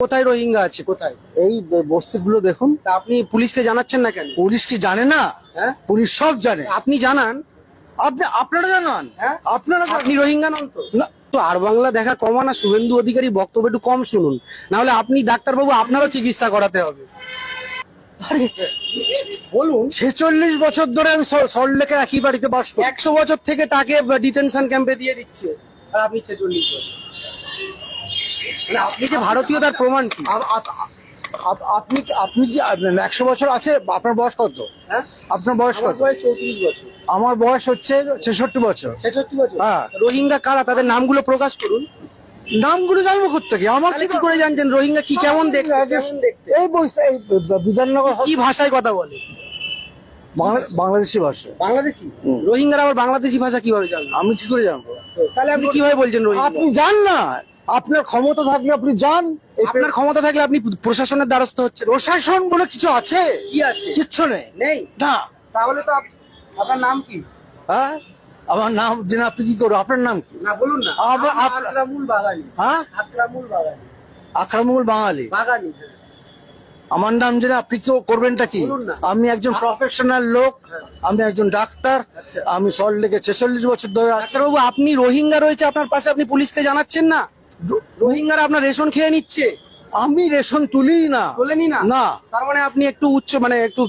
কোথায় রোহিঙ্গা আছে কোথায়? এই বস্তিগুলো দেখুন। তা আপনি পুলিশকে জানাচ্ছেন না কেন? পুলিশ কি জানে না? হ্যাঁ? পুলিশ সব জানে। আপনি জানান। আপনি আপনারা জানান। হ্যাঁ? আপনারা আপনি রোহিঙ্গা নন তো? না। তো আর বাংলা দেখা কমা না শুভেন্দু অধিকারী বক্তব্য একটু কম শুনুন। না হলে আপনি ডাক্তারবাবু আপনারও চিকিৎসা করাতে হবে। আরে বলুন। ছেচল্লিশ বছর ধরে আমি সল্টলেকে একই বাড়িতে বাস করি একশো বছর থেকে তাকে ডিটেনশন ক্যাম্পে দিয়ে দিচ্ছে। আর আপনি ছেচল্লিশ বছর। মানে আপনি যে ভারতীয় তার প্রমাণ কি? আপ- আপ- আপ- আপনি কি- আপনি কি একশো বছর আছে? আপনার বয়স কত? হ্যাঁ? আপনার বয়স কত? চৌত্রিশ বছর। আমার বয়স হচ্ছে ছেষট্টি বছর। ছেষট্টি বছর। হ্যাঁ। রোহিঙ্গা কারা? তাদের নামগুলো প্রকাশ করুন। নামগুলো জানব কোথেকে আমার কি করে জানছেন রোহিঙ্গা কি কেমন দেখতে? এই এই বিধাননগর কি ভাষায় কথা বলে? বাংলা- বাংলাদেশি ভাষা। বাংলাদেশি? রোহিঙ্গারা আবার বাংলাদেশি ভাষা কীভাবে জানবে? আমি কি করে জানব? তাহলে আপনি কীভাবে বলছেন রোহিঙ্গা? আপনি যান না। আপনার ক্ষমতা থাকলে আপনি যান আপনার ক্ষমতা থাকলে আপনি প্রশাসনের দ্বারস্থ হচ্ছেন। প্রশাসন বলে কিছু আছে? কি আছে? কিচ্ছু নেই। নেই? না। তাহলে তো আপনার নাম কি? হ্যাঁ? আমার নাম জেনে আপনি কি করো আপনার নাম কি? না বলুন না। আকরামুল বাগানি হ্যাঁ? আকরামুল বাঙালি। বাগানি হ্যাঁ। আমার নাম জেনে আপনি কি করবেনটা কি? আমি একজন প্রফেশনাল লোক হ্যাঁ। আমি একজন ডাক্তার আচ্ছা। আমি সল্ট লেগে ছেচল্লিশ বছর ধরে ডাক্তারবাবু আপনি রোহিঙ্গা রয়েছে আপনার পাশে আপনি পুলিশকে জানাচ্ছেন না? রোহিঙ্গারা আপনার রেশন খেয়ে নিচ্ছে। আমি রেশন তুলি না। বলেনি না? না। তার মানে আপনি একটু উচ্চ মানে একটু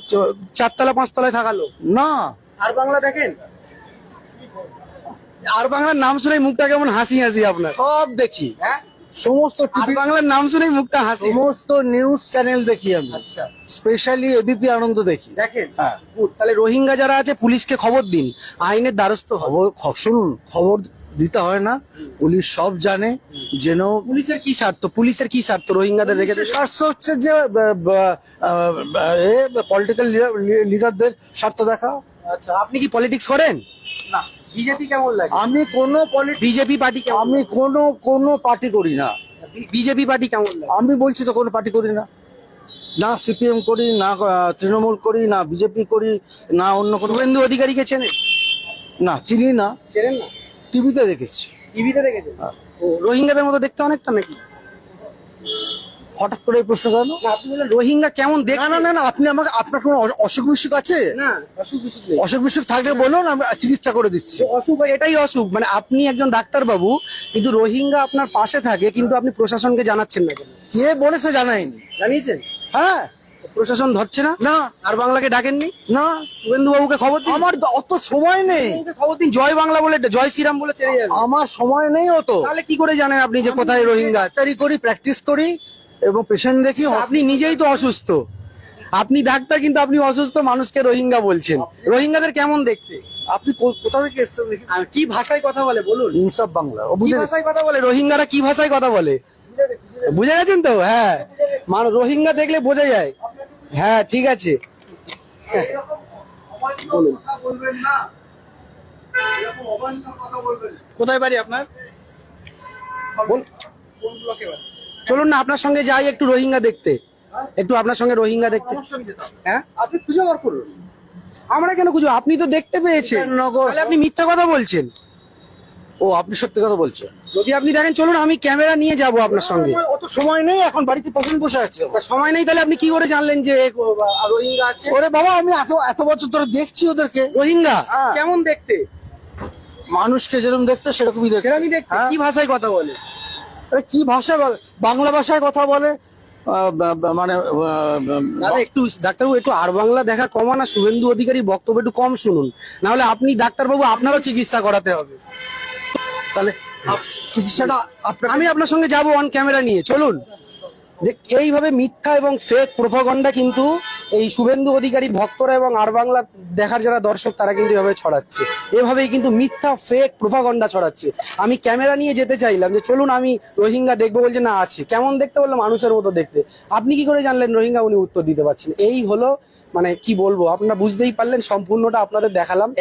চারতলা পাঁচতলায় থাকালো না। আর বাংলা দেখেন? আর বাংলার নাম শুনে মুখটা কেমন হাসি হাসি আপনার। সব দেখি। হ্যাঁ? সমস্ত টিভি বাংলার নাম শুনেই মুখটা হাসি। সমস্ত নিউজ চ্যানেল দেখি আমি। আচ্ছা। স্পেশালি এবিপি আনন্দ দেখি। দেখেন? হ্যাঁ। তাহলে রোহিঙ্গা যারা আছে পুলিশকে খবর দিন। আইনের দ্বারস্থ খবর শুনুন। খবর দিতে হয় না। পুলিশ সব জানে যেন পুলিশের কি স্বার্থ পুলিশের কি স্বার্থ? রোহিঙ্গাদের রেখে স্বার্থ হচ্ছে যে পলিটিক্যাল লিডারদের স্বার্থ দেখা। আচ্ছা আপনি কি পলিটিক্স করেন? না বিজেপি কেমন লাগে? আমি কোনো বিজেপি পার্টি আমি কোনো কোনো পার্টি করি না। বিজেপি পার্টি কেমন লাগে? আমি বলছি তো কোনো পার্টি করি না। না সিপিএম করি না তৃণমূল করি না বিজেপি করি না অন্য কোনো শুভেন্দু অধিকারীকে চেনেন? না চিনি না। চেনেন না? টিভিতে দেখেছি। টিভিতে দেখেছেন হ্যাঁ। ও রোহিঙ্গাদের মতো দেখতে অনেকটা নাকি? হঠাৎ করে এই প্রশ্ন কেন আপনি বললেন রোহিঙ্গা কেমন না দেখতে? না না না আপনি আমাকে আপনার কোনো অসুখ বিসুখ আছে? না অসুখ বিসুখ নেই। অসুখ বিসুখ থাকলে বলুন আমি চিকিৎসা করে দিচ্ছি। অসুখ এটাই অসুখ। মানে আপনি একজন ডাক্তার বাবু কিন্তু রোহিঙ্গা আপনার পাশে থাকে কিন্তু আপনি প্রশাসনকে জানাচ্ছেন না কেন? কে বলেছে জানাইনি জানিয়েছেন? হ্যাঁ। প্রশাসন ধরছে না? না। আর বাংলাকে ডাকেননি? না। শুভেন্দু বাবুকে খবর দিন। আমার অত সময় নেই। খবর দিন। জয় বাংলা বলে জয় শ্রীরাম বলে তেড়ে যাবে। আমার সময় নেই অত। তাহলে কি করে জানেন আপনি যে কোথায় রোহিঙ্গা? ডাক্তারি করি প্র্যাকটিস করি এবং পেশেন্ট দেখি আপনি নিজেই তো অসুস্থ। আপনি ডাক্তার কিন্তু আপনি অসুস্থ মানুষকে রোহিঙ্গা বলছেন। রোহিঙ্গাদের কেমন দেখতে? আপনি কোথা থেকে এসেছেন কি ভাষায় কথা বলে বলুন। ইনসাফ বাংলা। কি বুঝে ভাষায় কথা বলে? রোহিঙ্গারা কি ভাষায় কথা বলে? বুঝে গেছেন তো? হ্যাঁ। মানে রোহিঙ্গা দেখলে বোঝা যায়। হ্যাঁ ঠিক আছে। বলুন। কোথায় বাড়ি আপনার? চলুন না আপনার সঙ্গে যাই একটু রোহিঙ্গা দেখতে। একটু আপনার সঙ্গে রোহিঙ্গা দেখতে। হ্যাঁ? আপনি খুঁজে বার করুন। আমরা কেন খুঁজবো? আপনি তো দেখতে পেয়েছেন। নগর আপনি মিথ্যা কথা বলছেন। ও আপনি সত্যি কথা বলছেন। যদি আপনি দেখেন চলুন আমি ক্যামেরা নিয়ে যাব আপনার সঙ্গে। অত সময় নেই এখন বাড়িতে পেশেন্ট বসে আছে। সময় নেই তাহলে আপনি কি করে জানলেন যে রোহিঙ্গা আছে? ওরে বাবা আমি এত এত বছর ধরে দেখছি ওদেরকে। রোহিঙ্গা? হ্যাঁ। কেমন দেখতে? মানুষকে যেরকম দেখতে সেরকমই দেখতে। সেরকমই দেখতে। হ্যাঁ। কি ভাষায় কথা বলে? আরে কি ভাষা বলে? বাংলা ভাষায় কথা বলে। মানে একটু ডাক্তারবাবু একটু আর বাংলা দেখা কমা না শুভেন্দু অধিকারীর বক্তব্য একটু কম শুনুন। না হলে আপনি ডাক্তারবাবু আপনারও চিকিৎসা করাতে হবে। তাহলে আমি আপনার সঙ্গে যাব অন ক্যামেরা নিয়ে, চলুন। এইভাবে মিথ্যা এবং ফেক প্রোপাগন্ডা কিন্তু এই শুভেন্দু অধিকারীর ভক্তরা এবং আর বাংলা দেখার যারা দর্শক, তারা কিন্তু এভাবে ছড়াচ্ছে। এভাবেই কিন্তু মিথ্যা ফেক প্রোপাগন্ডা ছড়াচ্ছে। আমি ক্যামেরা নিয়ে যেতে চাইলাম যে, চলুন আমি রোহিঙ্গা দেখব বলছে, না, আছে। কেমন দেখতে বললাম? মানুষের মতো দেখতে। আপনি কি করে জানলেন রোহিঙ্গা উনি উত্তর দিতে পারছেন? এই হলো মানে কি বলব, আপনারা বুঝতেই পারলেন, সম্পূর্ণটা আপনাদের দেখালাম।